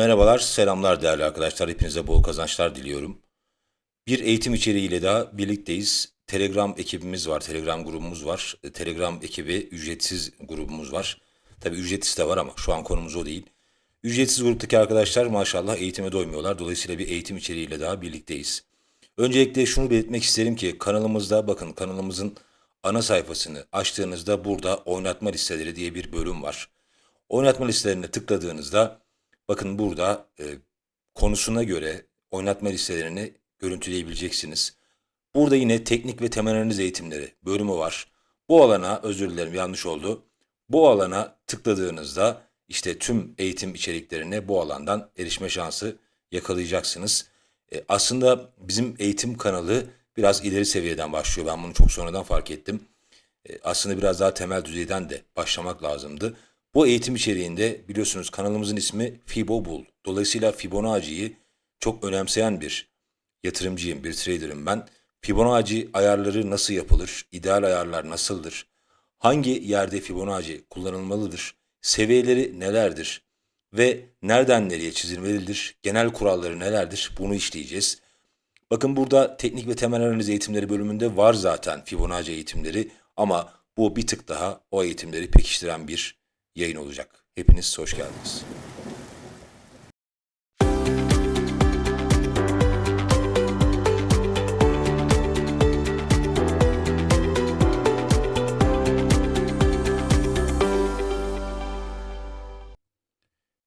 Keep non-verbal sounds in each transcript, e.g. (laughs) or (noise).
Merhabalar, selamlar değerli arkadaşlar. Hepinize bol kazançlar diliyorum. Bir eğitim içeriğiyle daha birlikteyiz. Telegram ekibimiz var, Telegram grubumuz var. E, Telegram ekibi ücretsiz grubumuz var. Tabii ücretsiz de var ama şu an konumuz o değil. Ücretsiz gruptaki arkadaşlar maşallah eğitime doymuyorlar. Dolayısıyla bir eğitim içeriğiyle daha birlikteyiz. Öncelikle şunu belirtmek isterim ki kanalımızda bakın kanalımızın ana sayfasını açtığınızda burada oynatma listeleri diye bir bölüm var. Oynatma listelerine tıkladığınızda bakın burada e, konusuna göre oynatma listelerini görüntüleyebileceksiniz. Burada yine teknik ve temel analiz eğitimleri bölümü var. Bu alana özür dilerim yanlış oldu. Bu alana tıkladığınızda işte tüm eğitim içeriklerine bu alandan erişme şansı yakalayacaksınız. E, aslında bizim eğitim kanalı biraz ileri seviyeden başlıyor. Ben bunu çok sonradan fark ettim. E, aslında biraz daha temel düzeyden de başlamak lazımdı. Bu eğitim içeriğinde biliyorsunuz kanalımızın ismi Fibobul. Dolayısıyla Fibonacci'yi çok önemseyen bir yatırımcıyım, bir trader'ım ben. Fibonacci ayarları nasıl yapılır? İdeal ayarlar nasıldır? Hangi yerde Fibonacci kullanılmalıdır? Seviyeleri nelerdir? Ve nereden nereye çizilmelidir? Genel kuralları nelerdir? Bunu işleyeceğiz. Bakın burada teknik ve temel analiz eğitimleri bölümünde var zaten Fibonacci eğitimleri ama bu bir tık daha o eğitimleri pekiştiren bir yayın olacak. Hepiniz hoş geldiniz.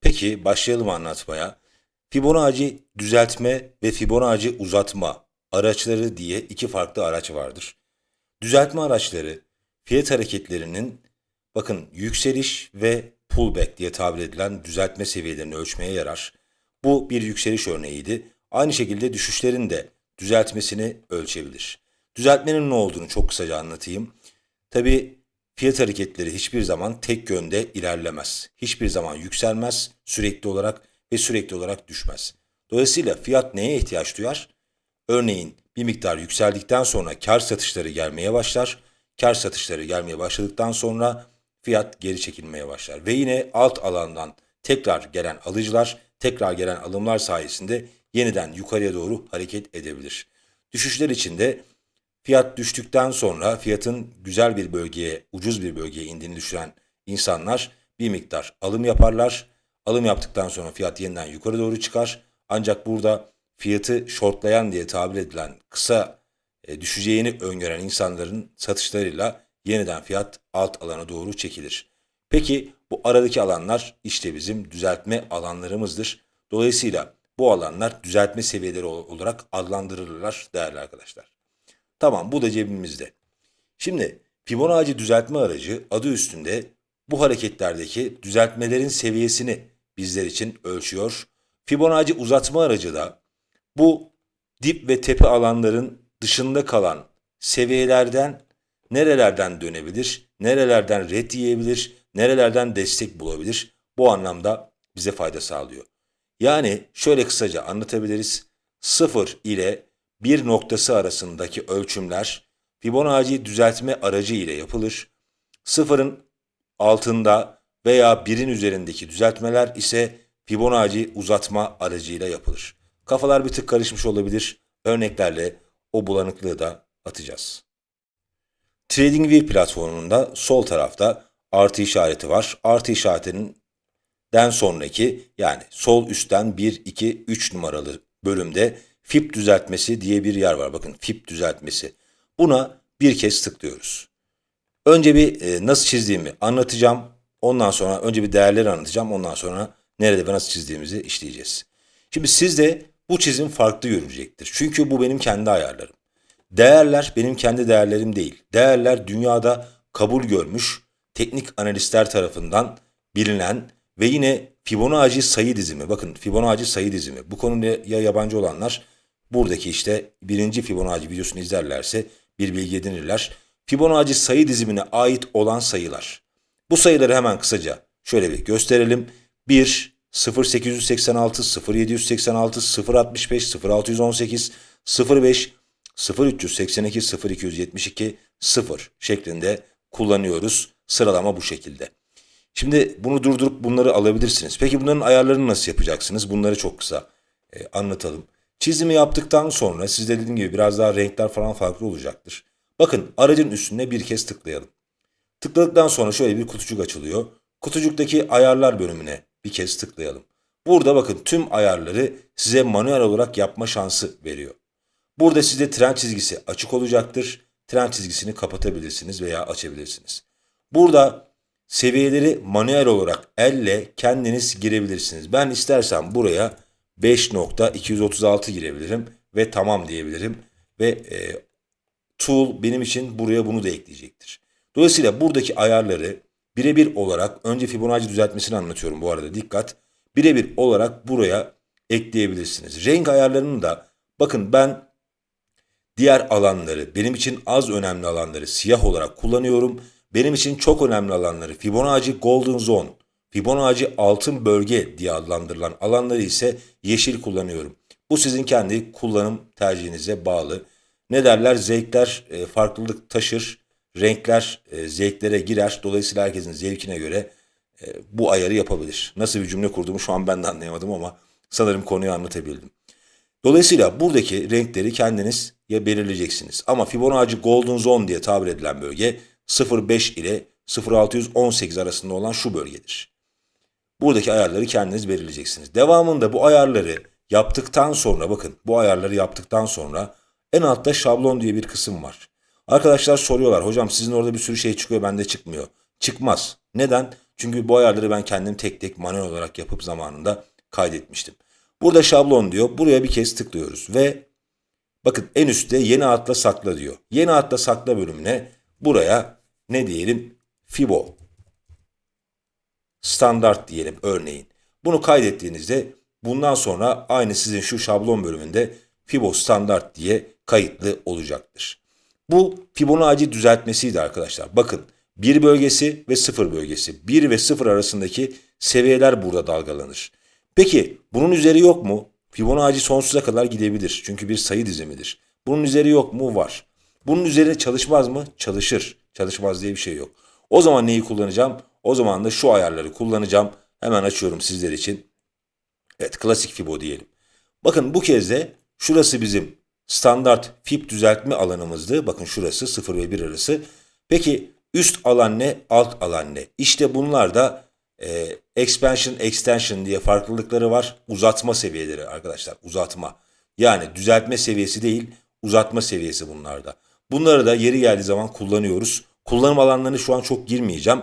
Peki başlayalım anlatmaya. Fibonacci düzeltme ve Fibonacci uzatma araçları diye iki farklı araç vardır. Düzeltme araçları fiyat hareketlerinin bakın yükseliş ve pullback diye tabir edilen düzeltme seviyelerini ölçmeye yarar. Bu bir yükseliş örneğiydi. Aynı şekilde düşüşlerin de düzeltmesini ölçebilir. Düzeltmenin ne olduğunu çok kısaca anlatayım. Tabi fiyat hareketleri hiçbir zaman tek yönde ilerlemez. Hiçbir zaman yükselmez sürekli olarak ve sürekli olarak düşmez. Dolayısıyla fiyat neye ihtiyaç duyar? Örneğin bir miktar yükseldikten sonra kar satışları gelmeye başlar. Kar satışları gelmeye başladıktan sonra fiyat geri çekilmeye başlar. Ve yine alt alandan tekrar gelen alıcılar, tekrar gelen alımlar sayesinde yeniden yukarıya doğru hareket edebilir. Düşüşler içinde fiyat düştükten sonra fiyatın güzel bir bölgeye, ucuz bir bölgeye indiğini düşünen insanlar bir miktar alım yaparlar. Alım yaptıktan sonra fiyat yeniden yukarı doğru çıkar. Ancak burada fiyatı shortlayan diye tabir edilen kısa e, düşeceğini öngören insanların satışlarıyla yeniden fiyat alt alana doğru çekilir. Peki bu aradaki alanlar işte bizim düzeltme alanlarımızdır. Dolayısıyla bu alanlar düzeltme seviyeleri olarak adlandırılırlar değerli arkadaşlar. Tamam bu da cebimizde. Şimdi Fibonacci düzeltme aracı adı üstünde bu hareketlerdeki düzeltmelerin seviyesini bizler için ölçüyor. Fibonacci uzatma aracı da bu dip ve tepe alanların dışında kalan seviyelerden nerelerden dönebilir, nerelerden red yiyebilir, nerelerden destek bulabilir. Bu anlamda bize fayda sağlıyor. Yani şöyle kısaca anlatabiliriz. 0 ile 1 noktası arasındaki ölçümler Fibonacci düzeltme aracı ile yapılır. Sıfırın altında veya birin üzerindeki düzeltmeler ise Fibonacci uzatma aracıyla yapılır. Kafalar bir tık karışmış olabilir. Örneklerle o bulanıklığı da atacağız. TradingView platformunda sol tarafta artı işareti var. Artı işaretinin den sonraki yani sol üstten 1, 2, 3 numaralı bölümde FIP düzeltmesi diye bir yer var. Bakın FIP düzeltmesi. Buna bir kez tıklıyoruz. Önce bir e, nasıl çizdiğimi anlatacağım. Ondan sonra önce bir değerleri anlatacağım. Ondan sonra nerede ve nasıl çizdiğimizi işleyeceğiz. Şimdi sizde bu çizim farklı görülecektir. Çünkü bu benim kendi ayarlarım. Değerler benim kendi değerlerim değil. Değerler dünyada kabul görmüş teknik analistler tarafından bilinen ve yine Fibonacci sayı dizimi. Bakın Fibonacci sayı dizimi. Bu konuya yabancı olanlar buradaki işte birinci Fibonacci videosunu izlerlerse bir bilgi edinirler. Fibonacci sayı dizimine ait olan sayılar. Bu sayıları hemen kısaca şöyle bir gösterelim. 1, 0886, 0786, 065, 0618, 05, 0382, 0272, 0 şeklinde kullanıyoruz. Sıralama bu şekilde. Şimdi bunu durdurup bunları alabilirsiniz. Peki bunların ayarlarını nasıl yapacaksınız? Bunları çok kısa e, anlatalım. Çizimi yaptıktan sonra sizde dediğim gibi biraz daha renkler falan farklı olacaktır. Bakın aracın üstüne bir kez tıklayalım. Tıkladıktan sonra şöyle bir kutucuk açılıyor. Kutucuktaki ayarlar bölümüne bir kez tıklayalım. Burada bakın tüm ayarları size manuel olarak yapma şansı veriyor. Burada size tren çizgisi açık olacaktır. Tren çizgisini kapatabilirsiniz veya açabilirsiniz. Burada seviyeleri manuel olarak elle kendiniz girebilirsiniz. Ben istersem buraya 5.236 girebilirim ve tamam diyebilirim. Ve e, tool benim için buraya bunu da ekleyecektir. Dolayısıyla buradaki ayarları birebir olarak önce Fibonacci düzeltmesini anlatıyorum bu arada dikkat. Birebir olarak buraya ekleyebilirsiniz. Renk ayarlarını da bakın ben diğer alanları benim için az önemli alanları siyah olarak kullanıyorum. Benim için çok önemli alanları Fibonacci Golden Zone, Fibonacci altın bölge diye adlandırılan alanları ise yeşil kullanıyorum. Bu sizin kendi kullanım tercihinize bağlı. Ne derler? Zevkler e, farklılık taşır, renkler e, zevklere girer. Dolayısıyla herkesin zevkine göre e, bu ayarı yapabilir. Nasıl bir cümle kurduğumu şu an ben de anlayamadım ama sanırım konuyu anlatabildim. Dolayısıyla buradaki renkleri kendiniz ya belirleyeceksiniz. Ama Fibonacci Golden Zone diye tabir edilen bölge 0.5 ile 0.618 arasında olan şu bölgedir. Buradaki ayarları kendiniz belirleyeceksiniz. Devamında bu ayarları yaptıktan sonra bakın bu ayarları yaptıktan sonra en altta şablon diye bir kısım var. Arkadaşlar soruyorlar hocam sizin orada bir sürü şey çıkıyor bende çıkmıyor. Çıkmaz. Neden? Çünkü bu ayarları ben kendim tek tek manuel olarak yapıp zamanında kaydetmiştim. Burada şablon diyor. Buraya bir kez tıklıyoruz ve bakın en üstte yeni adla sakla diyor. Yeni adla sakla bölümüne buraya ne diyelim? Fibo standart diyelim örneğin. Bunu kaydettiğinizde bundan sonra aynı sizin şu şablon bölümünde Fibo standart diye kayıtlı olacaktır. Bu Fibonacci düzeltmesiydi arkadaşlar. Bakın 1 bölgesi ve 0 bölgesi. 1 ve 0 arasındaki seviyeler burada dalgalanır. Peki bunun üzeri yok mu? Fibonacci sonsuza kadar gidebilir. Çünkü bir sayı dizimidir. Bunun üzeri yok mu? Var. Bunun üzerine çalışmaz mı? Çalışır. Çalışmaz diye bir şey yok. O zaman neyi kullanacağım? O zaman da şu ayarları kullanacağım. Hemen açıyorum sizler için. Evet klasik Fibo diyelim. Bakın bu kez de şurası bizim standart fib düzeltme alanımızdı. Bakın şurası 0 ve 1 arası. Peki üst alan ne? Alt alan ne? İşte bunlar da e, expansion, extension diye farklılıkları var. Uzatma seviyeleri arkadaşlar. Uzatma. Yani düzeltme seviyesi değil, uzatma seviyesi bunlarda. Bunları da yeri geldiği zaman kullanıyoruz. Kullanım alanlarını şu an çok girmeyeceğim.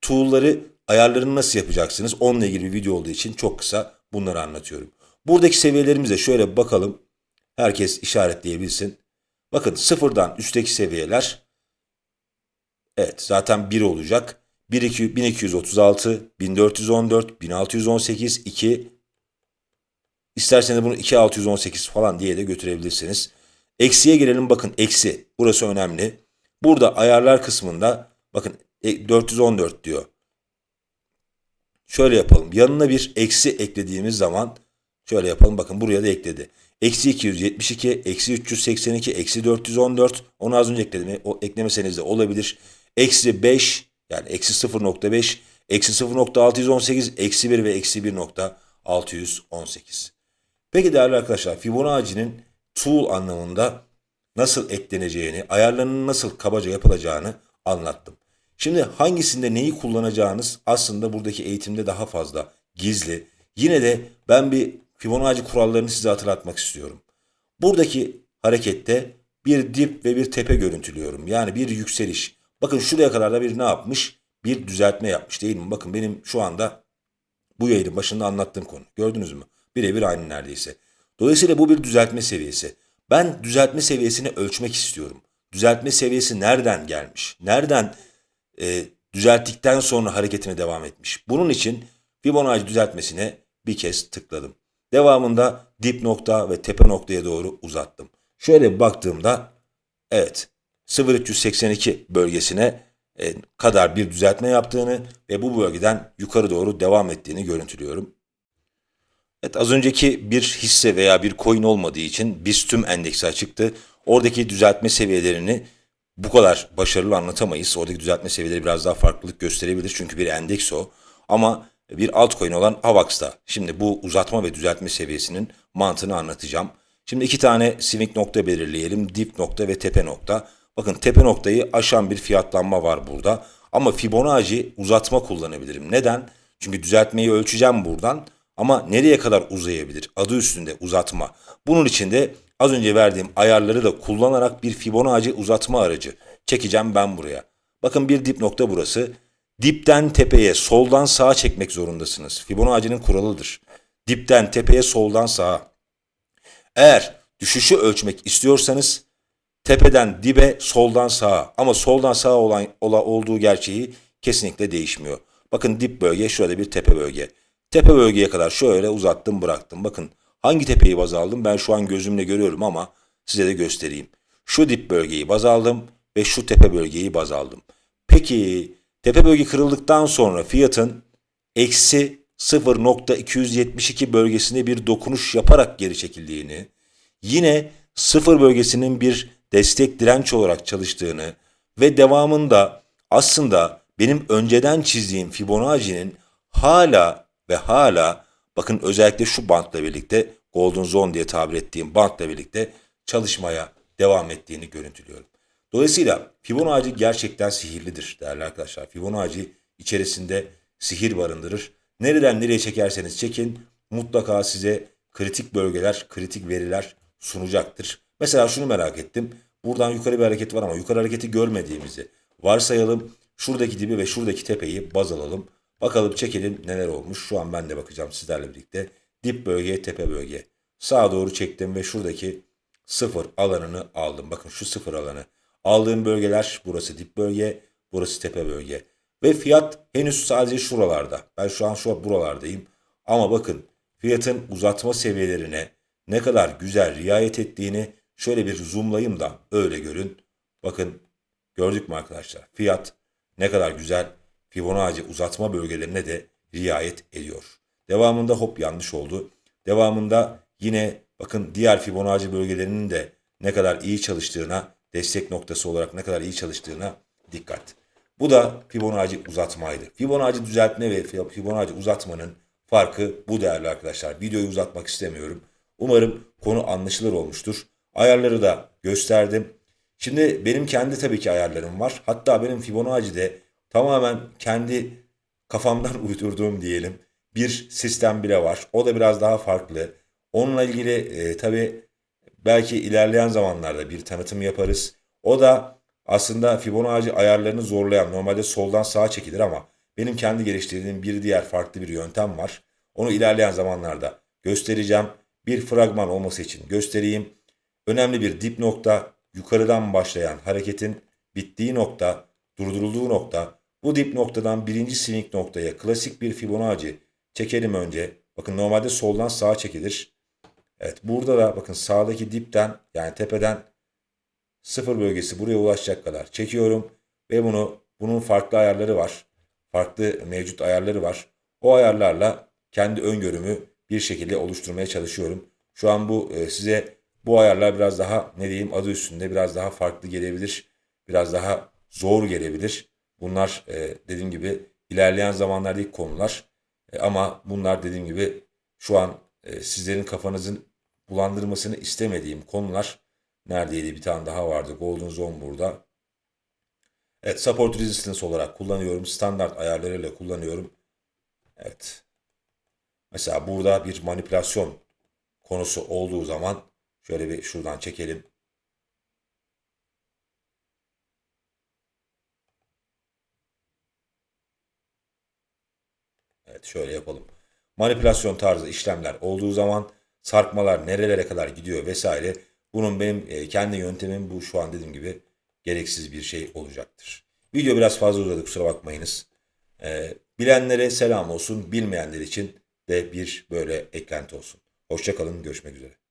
Tool'ları ayarlarını nasıl yapacaksınız? Onunla ilgili bir video olduğu için çok kısa bunları anlatıyorum. Buradaki seviyelerimize şöyle bakalım. Herkes işaretleyebilsin. Bakın sıfırdan üstteki seviyeler evet zaten 1 olacak. 1, 2, 1236, 1414, 1618, 2 İsterseniz bunu 2618 falan diye de götürebilirsiniz. Eksiye girelim bakın eksi. Burası önemli. Burada ayarlar kısmında bakın 414 e, diyor. Şöyle yapalım. Yanına bir eksi eklediğimiz zaman şöyle yapalım. Bakın buraya da ekledi. Eksi 272, eksi 382, eksi 414. Onu az önce ekledim. O, eklemeseniz de olabilir. Eksi 5 yani eksi 0.5, eksi 0.618, eksi 1 ve eksi 1.618. Peki değerli arkadaşlar Fibonacci'nin tool anlamında nasıl ekleneceğini, ayarlarının nasıl kabaca yapılacağını anlattım. Şimdi hangisinde neyi kullanacağınız aslında buradaki eğitimde daha fazla gizli. Yine de ben bir Fibonacci kurallarını size hatırlatmak istiyorum. Buradaki harekette bir dip ve bir tepe görüntülüyorum. Yani bir yükseliş. Bakın şuraya kadar da bir ne yapmış? Bir düzeltme yapmış değil mi? Bakın benim şu anda bu yayının başında anlattığım konu. Gördünüz mü? Birebir aynı neredeyse. Dolayısıyla bu bir düzeltme seviyesi. Ben düzeltme seviyesini ölçmek istiyorum. Düzeltme seviyesi nereden gelmiş? Nereden e, düzelttikten sonra hareketine devam etmiş? Bunun için Fibonacci düzeltmesine bir kez tıkladım. Devamında dip nokta ve tepe noktaya doğru uzattım. Şöyle bir baktığımda evet 0382 bölgesine e, kadar bir düzeltme yaptığını ve bu bölgeden yukarı doğru devam ettiğini görüntülüyorum. Evet az önceki bir hisse veya bir coin olmadığı için BIST tüm endeksi açıktı. Oradaki düzeltme seviyelerini bu kadar başarılı anlatamayız. Oradaki düzeltme seviyeleri biraz daha farklılık gösterebilir. Çünkü bir endeks o. Ama bir altcoin olan AVAX'ta. Şimdi bu uzatma ve düzeltme seviyesinin mantığını anlatacağım. Şimdi iki tane swing nokta belirleyelim. Dip nokta ve tepe nokta. Bakın tepe noktayı aşan bir fiyatlanma var burada. Ama Fibonacci uzatma kullanabilirim. Neden? Çünkü düzeltmeyi ölçeceğim buradan. Ama nereye kadar uzayabilir? Adı üstünde uzatma. Bunun için de az önce verdiğim ayarları da kullanarak bir Fibonacci uzatma aracı çekeceğim ben buraya. Bakın bir dip nokta burası. Dipten tepeye, soldan sağa çekmek zorundasınız. Fibonacci'nin kuralıdır. Dipten tepeye, soldan sağa. Eğer düşüşü ölçmek istiyorsanız tepeden dibe, soldan sağa ama soldan sağa olan ola, olduğu gerçeği kesinlikle değişmiyor. Bakın dip bölge şurada bir tepe bölge. Tepe bölgeye kadar şöyle uzattım bıraktım. Bakın hangi tepeyi baz aldım ben şu an gözümle görüyorum ama size de göstereyim. Şu dip bölgeyi baz aldım ve şu tepe bölgeyi baz aldım. Peki tepe bölge kırıldıktan sonra fiyatın eksi 0.272 bölgesine bir dokunuş yaparak geri çekildiğini, yine 0 bölgesinin bir destek direnç olarak çalıştığını ve devamında aslında benim önceden çizdiğim Fibonacci'nin hala ve hala bakın özellikle şu bantla birlikte Golden Zone diye tabir ettiğim bantla birlikte çalışmaya devam ettiğini görüntülüyorum. Dolayısıyla Fibonacci gerçekten sihirlidir değerli arkadaşlar. Fibonacci içerisinde sihir barındırır. Nereden nereye çekerseniz çekin mutlaka size kritik bölgeler, kritik veriler sunacaktır. Mesela şunu merak ettim. Buradan yukarı bir hareket var ama yukarı hareketi görmediğimizi varsayalım. Şuradaki dibi ve şuradaki tepeyi baz alalım. Bakalım çekelim neler olmuş. Şu an ben de bakacağım sizlerle birlikte. Dip bölge, tepe bölge. Sağa doğru çektim ve şuradaki sıfır alanını aldım. Bakın şu sıfır alanı. Aldığım bölgeler burası dip bölge, burası tepe bölge. Ve fiyat henüz sadece şuralarda. Ben şu an şu buralardayım. Ama bakın fiyatın uzatma seviyelerine ne kadar güzel riayet ettiğini şöyle bir zoomlayayım da öyle görün. Bakın gördük mü arkadaşlar? Fiyat ne kadar güzel Fibonacci uzatma bölgelerine de riayet ediyor. Devamında hop yanlış oldu. Devamında yine bakın diğer Fibonacci bölgelerinin de ne kadar iyi çalıştığına, destek noktası olarak ne kadar iyi çalıştığına dikkat. Bu da Fibonacci uzatmaydı. Fibonacci düzeltme ve Fibonacci uzatmanın farkı bu değerli arkadaşlar. Videoyu uzatmak istemiyorum. Umarım konu anlaşılır olmuştur. Ayarları da gösterdim. Şimdi benim kendi tabii ki ayarlarım var. Hatta benim Fibonacci'de tamamen kendi kafamdan (laughs) uydurduğum diyelim bir sistem bile var. O da biraz daha farklı. Onunla ilgili e, tabii belki ilerleyen zamanlarda bir tanıtım yaparız. O da aslında Fibonacci ayarlarını zorlayan normalde soldan sağa çekilir ama benim kendi geliştirdiğim bir diğer farklı bir yöntem var. Onu ilerleyen zamanlarda göstereceğim. Bir fragman olması için göstereyim. Önemli bir dip nokta, yukarıdan başlayan hareketin bittiği nokta, durdurulduğu nokta. Bu dip noktadan birinci swing noktaya klasik bir Fibonacci çekelim önce. Bakın normalde soldan sağa çekilir. Evet burada da bakın sağdaki dipten yani tepeden sıfır bölgesi buraya ulaşacak kadar çekiyorum. Ve bunu bunun farklı ayarları var. Farklı mevcut ayarları var. O ayarlarla kendi öngörümü bir şekilde oluşturmaya çalışıyorum. Şu an bu e, size bu ayarlar biraz daha ne diyeyim adı üstünde biraz daha farklı gelebilir. Biraz daha zor gelebilir. Bunlar e, dediğim gibi ilerleyen zamanlardaki konular. E, ama bunlar dediğim gibi şu an sizlerin kafanızın bulandırmasını istemediğim konular. Neredeydi bir tane daha vardı. Golden Zone burada. Evet support resistance olarak kullanıyorum. Standart ayarlarıyla kullanıyorum. Evet. Mesela burada bir manipülasyon konusu olduğu zaman şöyle bir şuradan çekelim. Evet şöyle yapalım. Manipülasyon tarzı işlemler olduğu zaman sarkmalar nerelere kadar gidiyor vesaire. Bunun benim e, kendi yöntemim bu şu an dediğim gibi gereksiz bir şey olacaktır. Video biraz fazla uzadı kusura bakmayınız. E, bilenlere selam olsun, bilmeyenler için de bir böyle eklenti olsun. Hoşçakalın, görüşmek üzere.